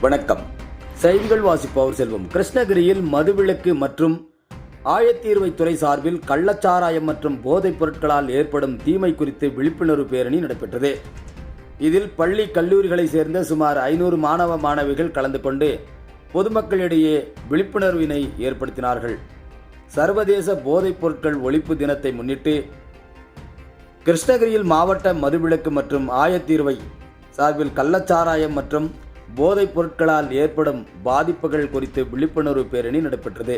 வணக்கம். செய்திகள் வாசிப்பவர் செல்வம். கிருஷ்ணகிரியில் மதுவிலக்கு மற்றும் ஆயத்தீர்வைத்துறை சார்பில் கள்ளச்சாராயம் மற்றும் போதைப் பொருட்களால் ஏற்படும் தீமை குறித்து விழிப்புணர்வு பேரணி நடைபெற்றது. இதில் பள்ளி கல்லூரிகளைச் சேர்ந்த சுமார் ஐநூறு மாணவ மாணவிகள் கலந்து கொண்டு பொதுமக்களிடையே விழிப்புணர்வினை ஏற்படுத்தினார்கள். சர்வதேச போதைப் பொருட்கள் ஒழிப்பு தினத்தை முன்னிட்டு கிருஷ்ணகிரியில் மாவட்ட மதுவிலக்கு மற்றும் ஆயத்தீர்வை சார்பில் கள்ளச்சாராயம் மற்றும் போதைப் பொருட்களால் ஏற்படும் பாதிப்புகள் குறித்து விழிப்புணர்வு பேரணி நடைபெற்றது.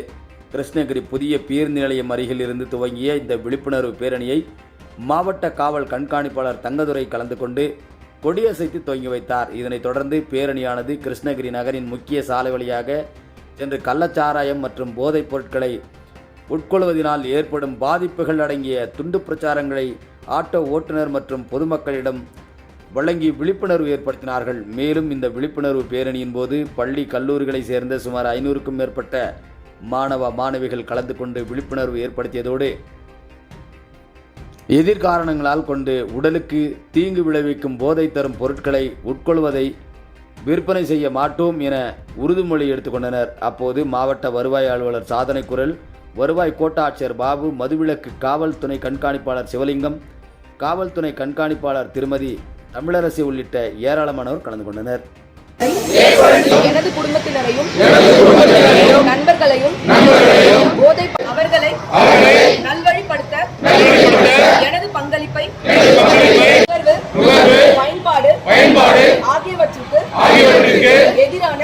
கிருஷ்ணகிரி புதிய பேருந்து நிலையம் அருகில் இருந்து துவங்கிய இந்த விழிப்புணர்வு பேரணியை மாவட்ட காவல் கண்காணிப்பாளர் தங்கதுரை கலந்து கொண்டு கொடியசைத்து துவங்கி வைத்தார். இதனைத் தொடர்ந்து பேரணியானது கிருஷ்ணகிரி நகரின் முக்கிய சாலை வழியாக சென்று கள்ளச்சாராயம் மற்றும் போதைப் பொருட்களை உட்கொள்வதனால் ஏற்படும் பாதிப்புகள் அடங்கிய துண்டு பிரச்சாரங்களை ஆட்டோ ஓட்டுநர் மற்றும் பொதுமக்களிடம் வழங்கி விழிப்புணர்வு ஏற்படுத்தினார்கள். மேலும் இந்த விழிப்புணர்வு பேரணியின் போது பள்ளி கல்லூரிகளை சேர்ந்த சுமார் ஐநூறுக்கும் மேற்பட்ட மாணவ மாணவிகள் கலந்து கொண்டு விழிப்புணர்வு ஏற்படுத்தியதோடு எதிர்காரணங்களால் கொண்டு உடலுக்கு தீங்கு விளைவிக்கும் போதை தரும் பொருட்களை உட்கொள்வதை விற்பனை செய்ய மாட்டோம் என உறுதிமொழி எடுத்துக்கொண்டனர் அப்போது மாவட்ட வருவாய் அலுவலர் சாதனை குரல் வருவாய் கோட்டாட்சியர் பாபு மதுவிலக்கு காவல் துணை கண்காணிப்பாளர் சிவலிங்கம் காவல்துறை கண்காணிப்பாளர் திருமதி தமிழரசி உள்ளிட்ட ஏராளமானோர் கலந்து கொண்டனர். எனது குடும்பத்தினரையும் நண்பர்களையும் போதை அவர்களை நல்வழிப்படுத்த எனது பங்களிப்பை பயன்பாடு ஆகியவற்றுக்கு எதிரான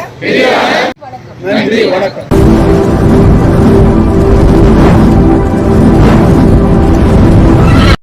வணக்கம்.